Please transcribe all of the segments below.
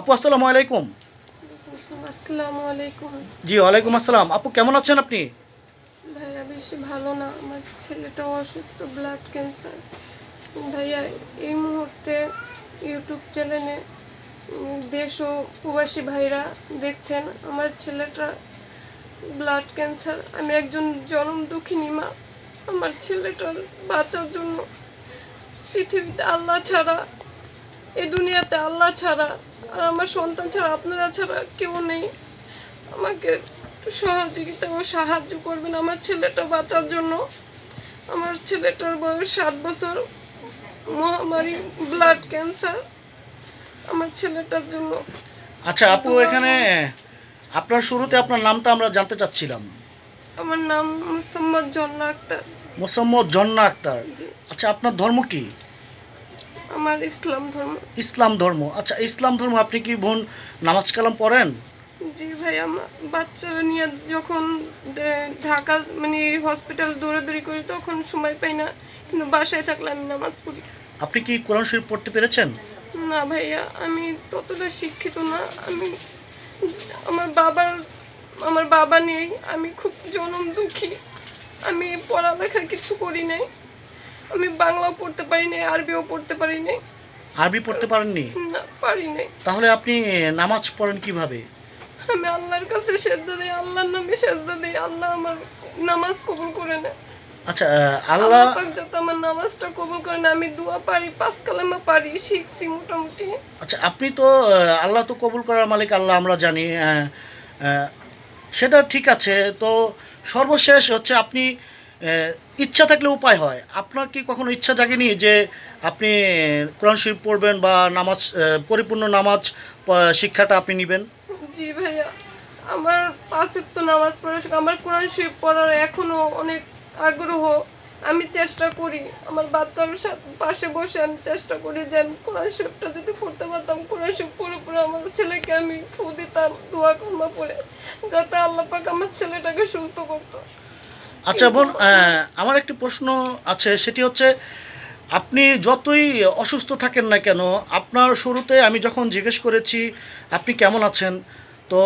আপু আসসালামু আলাইকুম। আসসালামু আলাইকুম। জি ওয়ালাইকুম আসসালাম। আপু কেমন আছেন আপনি? ভাইয়া বেশি ভালো না। আমার ছেলেটাও অসুস্থ ব্লাড ক্যান্সার ভাইয়া এই মুহূর্তে ইউটিউব চ্যানেলে দেশ ও প্রবাসী ভাইরা দেখছেন আমার ছেলেটা ব্লাড ক্যান্সার আমি একজন জনম দুঃখিনী মা। আমার ছেলেটার বাঁচার জন্য পৃথিবীতে আল্লাহ ছাড়া এ দুনিয়াতে আল্লাহ ছাড়া আর আমার সন্তান ছাড়া আপনারা ছাড়া কেউ নেই। আমাকে সহযোগিতা ও সাহায্য করবেন আমার ছেলেটা বাঁচার জন্য। আমার ছেলেটার বয়স সাত বছর। মহামারী ব্লাড ক্যান্সার আমার ছেলেটার জন্য আচ্ছা আপু এখানে আপনার শুরুতে আপনার নামটা আমরা জানতে চাচ্ছিলাম। আমার নাম মুসাম্মদ জন্না আক্তার। মোসাম্মদ জন্না আক্তার। আচ্ছা আপনার ধর্ম কি? আমার ইসলাম ধর্ম। ইসলাম ধর্ম। আচ্ছা ইসলাম ধর্ম আপনি কি বোন নামাজ কালাম পড়েন? জি ভাই আমার বাচ্চারা নিয়ে যখন ঢাকা মানে হসপিটাল দৌড়াদৌড়ি করি তখন সময় পাই না। কিন্তু বাসায় থাকলে আমি নামাজ পড়ি। আপনি কি কোরআন শরীফ পড়তে পেরেছেন? না ভাইয়া আমি ততটা শিক্ষিত না। আমি আমার বাবার আমার বাবা নেই। আমি খুব জনম দুঃখী। আমি পড়ালেখা কিছু করি নাই। আমি বাংলাও পড়তে পারি নাই আরবিও পড়তে পারি নাই আরবি পড়তে পারেননি? না পারি নাই তাহলে আপনি নামাজ পড়েন কীভাবে? আমি আল্লাহর কাছে সেজদা দিই আল্লাহর নামে সেজদা দিই আল্লাহ আমার নামাজ কবুল করে নেয়। আচ্ছা আল্লাহ পাক যাতে আমার নামাজটা কবুল করে নেয়। আমি দোয়া পারি পাঁচ কালামা পারি শিখছি মোটামুটি। আচ্ছা আপনি তো আল্লাহ তো কবুল করার মালিক আল্লাহ আমরা জানি সেটা ঠিক আছে। তো সর্বশেষ হচ্ছে আপনি ইচ্ছা থাকলে উপায় হয়। আপনার কি কখনো ইচ্ছা জাগেনি যে আপনি কোরআন শরীফ পড়বেন বা নামাজ পরিপূর্ণ নামাজ শিক্ষাটা আপনি নেবেন? জি ভাইয়া, আমার পাঁচ তো নামাজ পড়ার আমার কোরআন শরীফ পড়ার এখনও অনেক আগ্রহ। আমি চেষ্টা করি, আমার বাচ্চার সাথে, পাশে বসে আমি চেষ্টা করি যে আমি কোরআন শরীফটা যদি পড়তে পারতাম, কোরআন শরীফ পড়ে পড়ে আমার ছেলেকে আমি ফু দিতাম, দোয়া কমা পড়ে যাতে আল্লাহ পাক আমার ছেলেটাকে সুস্থ করতো। আচ্ছা বোন আমার একটি প্রশ্ন আছে সেটি হচ্ছে আপনি যতই অসুস্থ থাকেন না কেন আপনার শুরুতে আমি যখন জিজ্ঞেস করেছি আপনি কেমন আছেন? তো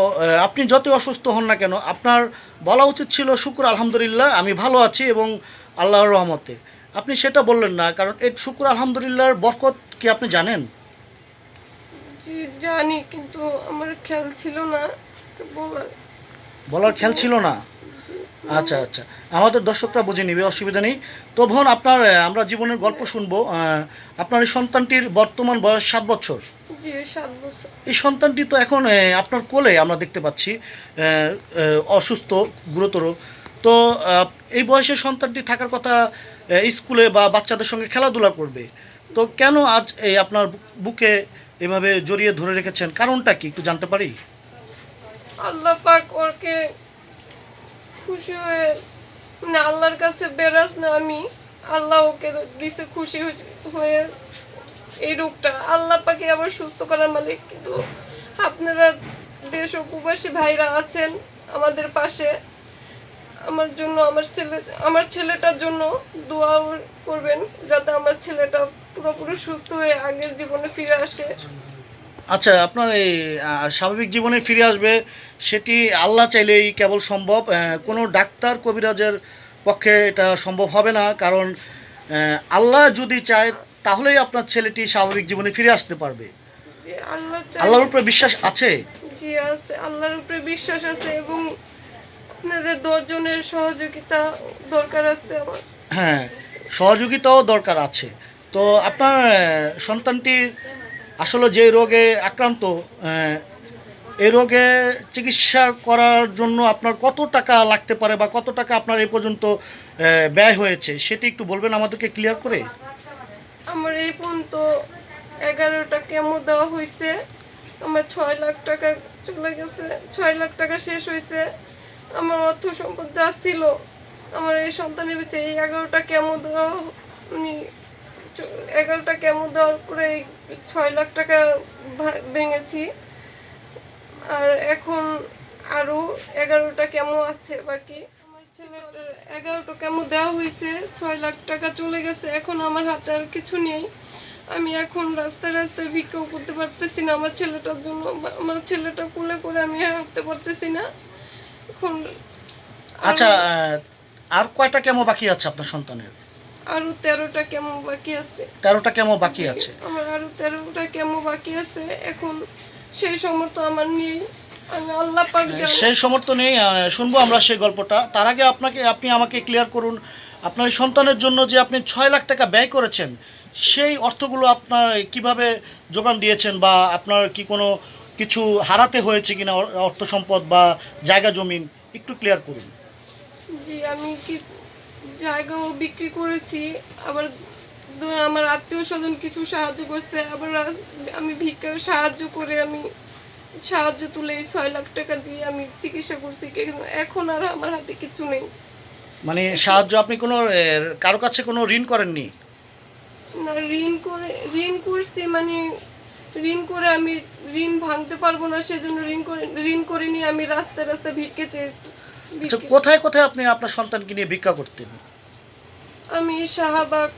আপনি যতই অসুস্থ হন না কেন আপনার বলা উচিত ছিল শুক্র আলহামদুলিল্লাহ আমি ভালো আছি এবং আল্লাহর রহমতে। আপনি সেটা বললেন না কারণ এই শুক্র আলহামদুলিল্লাহর বরকত কি আপনি জানেন? জানি কিন্তু আমার খেয়াল ছিল না বলার। বলার খেয়াল ছিল না। আচ্ছা আচ্ছা। আমাদের দর্শকরা বুঝে নিবে অসুবিধা নেই। তো বোন আপনার আমরা জীবনের গল্প শুনব। আপনার এই সন্তানটির বর্তমান বয়স সাত বছর। এই সন্তানটি তো এখন আপনার কোলে আমরা দেখতে পাচ্ছি। অসুস্থ গুরুতর। তো এই বয়সে সন্তানটি থাকার কথা স্কুলে বা বাচ্চাদের সঙ্গে খেলাধুলা করবে। তো কেন আজ এই আপনার বুকে এভাবে জড়িয়ে ধরে রেখেছেন? কারণটা কি একটু জানতে পারি? আল্লাহ পাক ওকে খুশি মানে আল্লাহর কাছে বেরাজ না আমি, আল্লাহ ওকে দিছে খুশি হয়ে- এই রোগটা। আল্লাহ পাকে আবার সুস্থ করার মালিক। কিন্তু আপনারা দেশ ও প্রবাসী ভাইরা আছেন আমাদের পাশে, আমার জন্য, আমার ছেলে আমার ছেলেটার জন্য দোয়া করবেন, যাতে আমার ছেলেটা পুরোপুরি সুস্থ হয়ে আগের জীবনে ফিরে আসে। আচ্ছা আপনার এই স্বাভাবিক জীবনে ফিরে আসবে সেটি আল্লাহ চাইলেই কেবল সম্ভব। কোনো ডাক্তার কবিরাজের পক্ষে এটা সম্ভব হবে না কারণ আল্লাহ যদি চায় তাহলেই আপনার ছেলেটি স্বাভাবিক জীবনে ফিরে আসতে পারবে। আল্লাহর উপরে বিশ্বাস আছে? জি আছে। আল্লাহর উপরে বিশ্বাস আছে এবং আপনাদের দশজনের সহযোগিতা দরকার আছে আমার। হ্যাঁ সহযোগিতাও দরকার আছে। তো আপনার আহ, সন্তানটি আসলে যে রোগে আক্রান্ত এই রোগে চিকিৎসা করার জন্য আপনার কত টাকা লাগতে পারে বা কত টাকা আপনার এই পর্যন্ত ব্যয় হয়েছে, সেটি একটু বলবেন আমাদেরকে ক্লিয়ার করে? আমার এই পর্যন্ত এগারোটা কেমো দেওয়া হয়েছে আমার ছয় লাখ টাকা চলে গেছে, ছয় লাখ টাকা শেষ হয়েছে আমার অর্থ সম্পদ যা ছিল, আমার এই সন্তানের পিছিয়ে এই এগারোটা কেমো দেওয়া চ- এগারোটা কেমো দেওয়ার পরে ছয় লাখ টাকা ভেঙেছি। আর এখন আরও এগারোটা কেমো আছে বাকি। আমার ছেলেটার এগারোটা কেমো দেওয়া হয়েছে ছয় লাখ টাকা চলে গেছে। এখন আমার হাতে আর কিছু নেই। আমি এখন রাস্তায় রাস্তায় ভিক্ষাও করতে পারতেছি না আমার ছেলেটার জন্য। আমার ছেলেটা কোলে করে আমি হাঁটতে পারতেছি না। এখন আচ্ছা আর কয়টা কেমো বাকি আছে আপনার সন্তানের? আরও তেরোটা কেমন বাকি আছে? তেরোটা কেমো বাকি আছে? আমার আরও তেরোটা কেমন বাকি আছে? এখন সেই সমর্থ আমার নেই। আল্লাহ সেই সমর্থ নেই শুনব আমরা সেই গল্পটা। তার আগে আপনাকে আপনি আমাকে ক্লিয়ার করুন আপনার সন্তানের জন্য যে আপনি ছয় লাখ টাকা ব্যয় করেছেন সেই অর্থগুলো আপনার কীভাবে যোগান দিয়েছেন বা আপনার কি কোনো কিছু হারাতে হয়েছে কিনা অর- অর্থ সম্পদ বা জায়গা জমিন একটু ক্লিয়ার করুন। জি আমি কি জায়গাও বিক্রি করেছি আবার আমার আত্মীয় স্বজন কিছু সাহায্য করছে আবার আমি ভিক্ষার সাহায্য করে আমি সাহায্য তুলে এই ছয় লাখ টাকা দিয়ে আমি চিকিৎসা করছি এখন আর আমার হাতে কিছু নেই। মানে সাহায্য আপনি কোনো কারও কাছে কোনো ঋণ করেননি? না ঋণ করে ঋণ করছি মানে ঋণ করে আমি ঋণ ভাঙতে পারব না সেজন্য ঋণ করে ঋণ করে নিয়ে আমি রাস্তায় রাস্তায় ভিক্ষে চেয়েছি। কোথায় কোথায় আপনি আপনার সন্তানকে নিয়ে ভিক্ষা করতেন? আমি শাহবাগ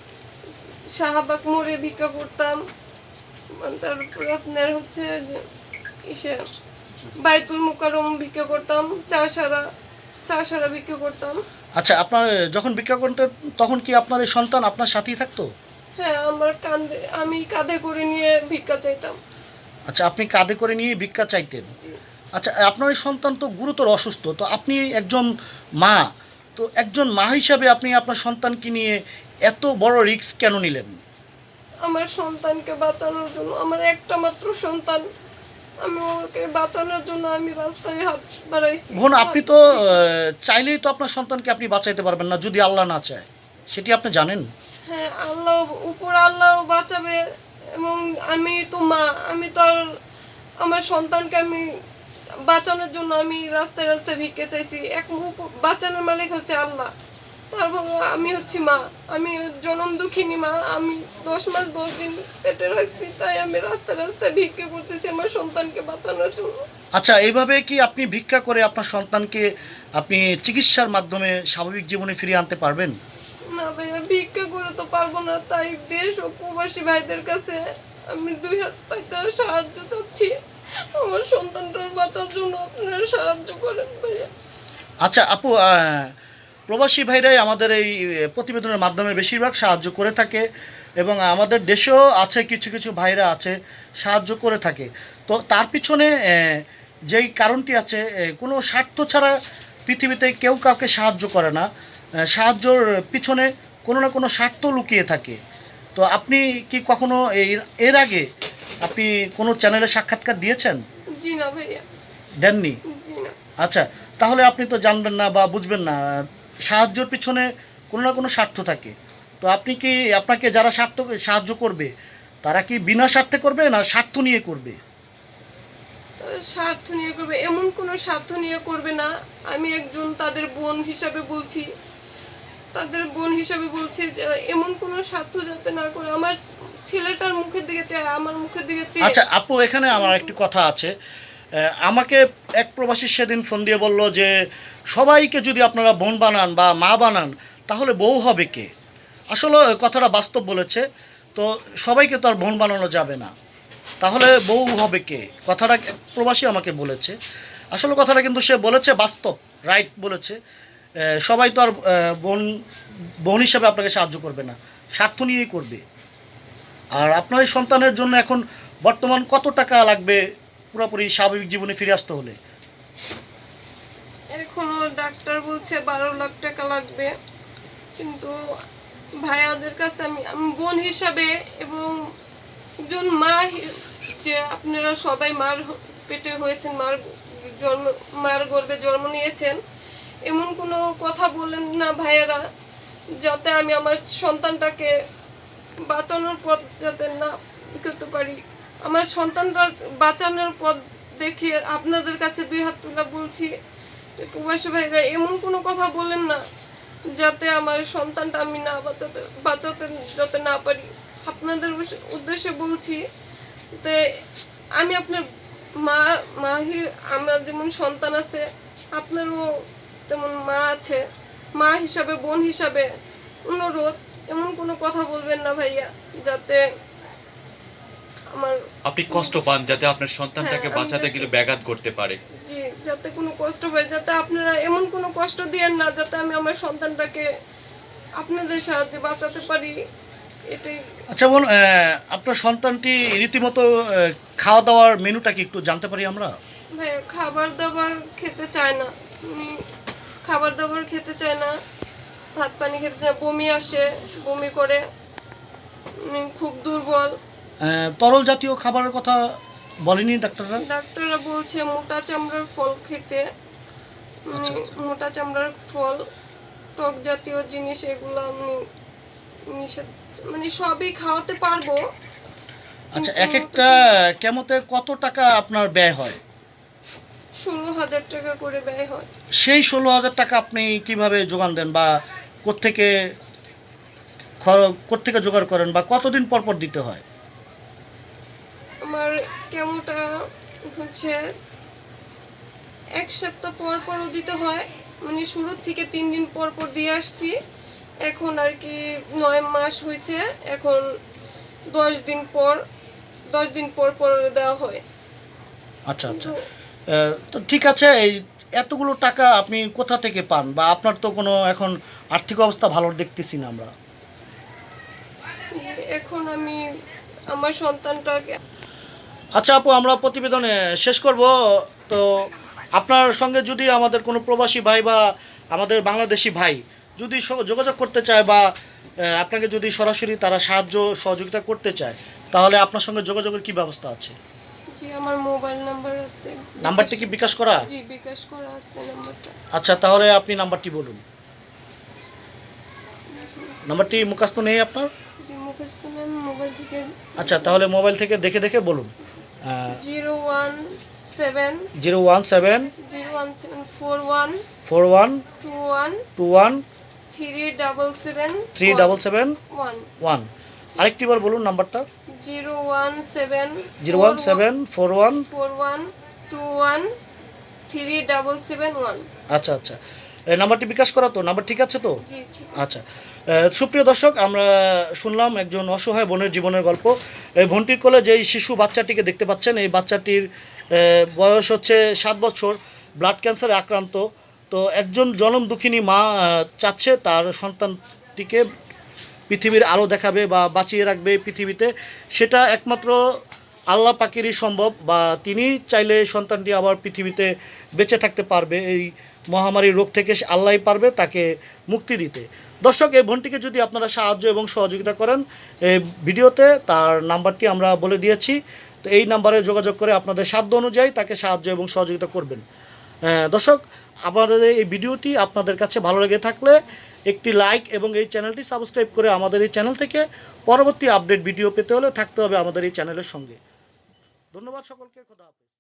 শাহবাগ মোড়ে ভিক্ষা করতাম। তারপরে আপনার হচ্ছে ইসে বাইতুল মুকারম ভিক্ষা করতাম চাষারা চাষারা ভিক্ষা করতাম। আচ্ছা আপনার যখন ভিক্ষা করতেন তখন কি আপনার এই সন্তান আপনার সাথেই থাকতো? হ্যাঁ আমার কাঁধে আমি কাঁধে করে নিয়ে ভিক্ষা চাইতাম। আচ্ছা আপনি কাঁধে করে নিয়ে ভিক্ষা চাইতেন? জি। আচ্ছা আপনার এই সন্তান তো গুরুতর অসুস্থ তো আপনি একজন মা তো একজন মা হিসাবে আপনি আপনার সন্তানকে নিয়ে এত বড় রিস্ক কেন নিলেন? আমার সন্তানকে বাঁচানোর জন্য আমার একটা মাত্র সন্তান আমি ওকে বাঁচানোর জন্য আমি রাস্তায় হাত বাড়াইছি। বোন আপনি তো চাইলেই তো আপনার সন্তানকে আপনি বাঁচাইতে পারবেন না যদি আল্লাহ না চায়। সেটি আপনি জানেন? হ্যাঁ আল্লাহ উপর আল্লাহ বাঁচাবে এবং আমি তো মা আমি তো আর আমার সন্তানকে আমি বাঁচানোর জন্য আমি রাস্তায় রাস্তায় ভিক্ষে চাইছি। এক উপ- বাঁচানোর মালিক হচ্ছে আল্লাহ। তারপর আমি হচ্ছি মা। আমি জনম দুঃখিনী মা। আমি দশ মাস দশ দিন পেটে রাখছি তাই আমি রাস্তায় রাস্তায় ভিক্ষে করতেছি আমার সন্তানকে বাঁচানোর জন্য। আচ্ছা এইভাবে কি আপনি ভিক্ষা করে আপনার সন্তানকে আপনি চিকিৎসার মাধ্যমে স্বাভাবিক জীবনে ফিরিয়ে আনতে পারবেন? না ভাইয়া ভিক্ষা করে তো পারব না তাই দেশ ও প্রবাসী ভাইদের কাছে আমি দুই হাত পাইতে সাহায্য চাচ্ছি। আমার সন্তানটার বাঁচার জন্য আপনারা সাহায্য করেন ভাইয়া। আচ্ছা আপু প্রবাসী ভাইরাই আমাদের এই প্রতিবেদনের মাধ্যমে বেশিরভাগ সাহায্য করে থাকে এবং আমাদের দেশেও আছে, কিছু কিছু ভাইরা আছে, সাহায্য করে থাকে। তো তার পিছনে যেই কারণটি আছে কোনো স্বার্থ ছাড়া পৃথিবীতে কেউ কাউকে সাহায্য করে না। সাহায্যর পিছনে কোনো না কোনো স্বার্থ লুকিয়ে থাকে। তো আপনি কি কখনো এর- এর আগে আপনি কোনো চ্যানেলে সাক্ষাৎকার দিয়েছেন? জি না ভাইয়া। দেননি? আচ্ছা তাহলে আপনি তো জানবেন না বা বুঝবেন না সাহায্যের পিছনে কোনো না কোনো স্বার্থ থাকে। তো আপনি কি আপনাকে যারা স্বার্থ সাহায্য করবে তারা কি বিনা স্বার্থে করবে না স্বার্থ নিয়ে করবে? স্বার্থ নিয়ে করবে এমন কোনো স্বার্থ নিয়ে করবে না। আমি একজন তাদের বোন হিসাবে বলছি। তাদের বোন হিসাবে বলছি যে, এমন কোনো স্বার্থ যাতে না করে আমার ছেলেটার মুখের দিকে চায়, আমার মুখের দিকে চেয়ে। আচ্ছা আপু, এখানে আমার একটি কথা আছে। আমাকে এক প্রবাসী সেদিন ফোন দিয়ে বলল যে, সবাইকে যদি আপনারা বোন বানান বা মা বানান, তাহলে বউ হবে কে? আসলে কথাটা বাস্তব বলেছে, তো সবাইকে তো আর বোন বানানো যাবে না। তাহলে বউ হবে কে? কথাটা প্রবাসী আমাকে বলেছে। আসলে কথাটা কিন্তু সে বলেছে বাস্তব, রাইট বলেছে। সবাই তো আর বোন বোন হিসাবে আপনাকে সাহায্য করবে না। স্বার্থ নিয়েই করবে। আর আপনার সন্তানের জন্য এখন বর্তমান কত টাকা লাগবে পুরোপুরি স্বাভাবিক জীবনে ফিরে আসতে হলে? এখনও ডাক্তার বলছে বারো লাখ টাকা লাগবে। কিন্তু ভাইয়াদের কাছে আমি বোন হিসাবে এবং একজন মা যে আপনারা সবাই মার পেটে হয়েছেন, মার জন্ম, মার গর্ভে জন্ম নিয়েছেন এমন কোনো কথা বলেন না ভাইয়েরা, যাতে আমি আমার সন্তানটাকে বাঁচানোর পথ যাতে না করতে পারি। আমার সন্তানটা বাঁচানোর পথ দেখিয়ে আপনাদের কাছে দুই হাত তুলে বলছি, প্রবাসী ভাইরা এমন কোনো কথা বলেন না, যাতে আমার সন্তানটা আমি না বাঁচাতে বাঁচাতে যাতে না পারি। আপনাদের উদ্দেশ্যে বলছি যে আমি আপনার মা মা হি- আমার যেমন সন্তান আছে, আপনারও তেমন মা আছে মা হিসাবে বোন হিসাবে। অনুরোধ এমন কোনো কথা বলবেন না ভাইয়া যাতে আমার আপনি কষ্ট পান যাতে আপনার সন্তানটাকে হ্যাঁ, বাঁচাতে গেলে ব্যাঘাত করতে পারে। জি যাতে কোনো কষ্ট হয় যাতে আপনারা এমন কোনো কষ্ট দিয়েন না যাতে আমি আমার সন্তানটাকে আপনাদের সাহায্যে বাঁচাতে পারি এটাই। আচ্ছা বোন আপনার সন্তানটি রীতিমতো খাওয়া দাওয়ার মেনুটা কি একটু জানতে পারি আমরা? ভাই খাবার দাবার খেতে চায় না। খাবার দাবার খেতে চায় না ভাত পানি খেতে চায় বমি আসে বমি করে খুব দুর্বল। তরল জাতীয় খাবারের কথা বলেনি ডাক্তাররা? ডাক্তাররা বলছে মোটা চামড়ার ফল খেতে আচ্ছা, আচ্ছা। মোটা চামড়ার ফল টক জাতীয় জিনিস এগুলো আমি নিষেধ মানে সবই খাওয়াতে পারব। আচ্ছা এক একটা কেমতে কত টাকা আপনার ব্যয় হয়? ষোলো হাজার টাকা করে ব্যয় হয়। সেই ষোলো হাজার টাকা আপনি কীভাবে যোগান দেন বা কোত্থেকে খর- কোত্থেকে জোগাড় করেন বা কতদিন পর পর দিতে হয়? আমার কেমনটা হচ্ছে এক সপ্তাহ পর পরও দিতে হয়। মানে শুরুর থেকে তিন দিন পর পর দিয়ে আসছি। এখন আর কি নয় মাস হয়েছে এখন দশ দিন পর দশ দিন পর পর দেওয়া হয়। আচ্ছা আচ্ছা। তো ঠিক আছে এই এতগুলো টাকা আপনি কোথা থেকে পান? বা আপনার তো কোনো এখন আর্থিক অবস্থা ভালো দেখতেছি না আমরা। এখন আমি আমার সন্তানটাকে আচ্ছা আপু আমরা প্রতিবেদনে শেষ করব। তো আপনার সঙ্গে যদি আমাদের কোনো প্রবাসী ভাই বা আমাদের বাংলাদেশি ভাই যদি যোগাযোগ করতে চায় বা আপনাকে যদি সরাসরি তারা সাহায্য সহযোগিতা করতে চায় তাহলে আপনার সঙ্গে যোগাযোগের কি ব্যবস্থা আছে? জি আমার মোবাইল নাম্বার আছে? নাম্বারটি কি বিকাশ করা? জি বিকাশ করা আছে নাম্বারটা। আচ্ছা তাহলে আপনি নাম্বারটি বলুন। নাম্বারটি মুখাস্ত নেই আপনার? জি মুখস্থ নেই, মোবাইল থেকে আচ্ছা তাহলে মোবাইল থেকে দেখে দেখে বলুন। Zero one seven zero one seven zero one seven four one four one two one two one three double seven three double seven one. One. আরেকটি বার বলুন নাম্বারটা। Zero one seven zero one seven four one four one two one three double seven one. আচ্ছা আচ্ছা। এই নাম্বারটি বিকাশ করা তো? নাম্বার ঠিক আছে তো? জি ঠিক আচ্ছা। সুপ্রিয় দর্শক আমরা শুনলাম একজন অসহায় বোনের জীবনের গল্প। এই বোনটির কোলে যেই শিশু বাচ্চাটিকে দেখতে পাচ্ছেন এই বাচ্চাটির বয়স হচ্ছে সাত বছর ব্লাড ক্যান্সারে আক্রান্ত। তো একজন জনম দুঃখিনী মা চাচ্ছে তার সন্তানটিকে পৃথিবীর আলো দেখাবে বা বাঁচিয়ে রাখবে পৃথিবীতে, সেটা একমাত্র আল্লাহ পাকেরই সম্ভব বা তিনি চাইলে সন্তানটি আবার পৃথিবীতে বেঁচে থাকতে পারবে। এই মহামারী রোগ থেকে সে আল্লাহই পারবে তাকে মুক্তি দিতে। দর্শক, এই বোনটিকে যদি আপনারা সাহায্য এবং সহযোগিতা করেন এই ভিডিওতে তার নাম্বারটি আমরা বলে দিয়েছি, তো এই নাম্বারে যোগাযোগ করে আপনাদের সাধ্য অনুযায়ী তাকে সাহায্য এবং সহযোগিতা করবেন। দর্শক, আমাদের এই ভিডিওটি আপনাদের কাছে ভালো লেগে থাকলে একটি লাইক এবং এই চ্যানেলটি সাবস্ক্রাইব করে আমাদের এই চ্যানেল থেকে পরবর্তী আপডেট ভিডিও পেতে হলে থাকতে হবে আমাদের এই চ্যানেলের সঙ্গে। ধন্যবাদ সকলকে, খোদা হাফেজ।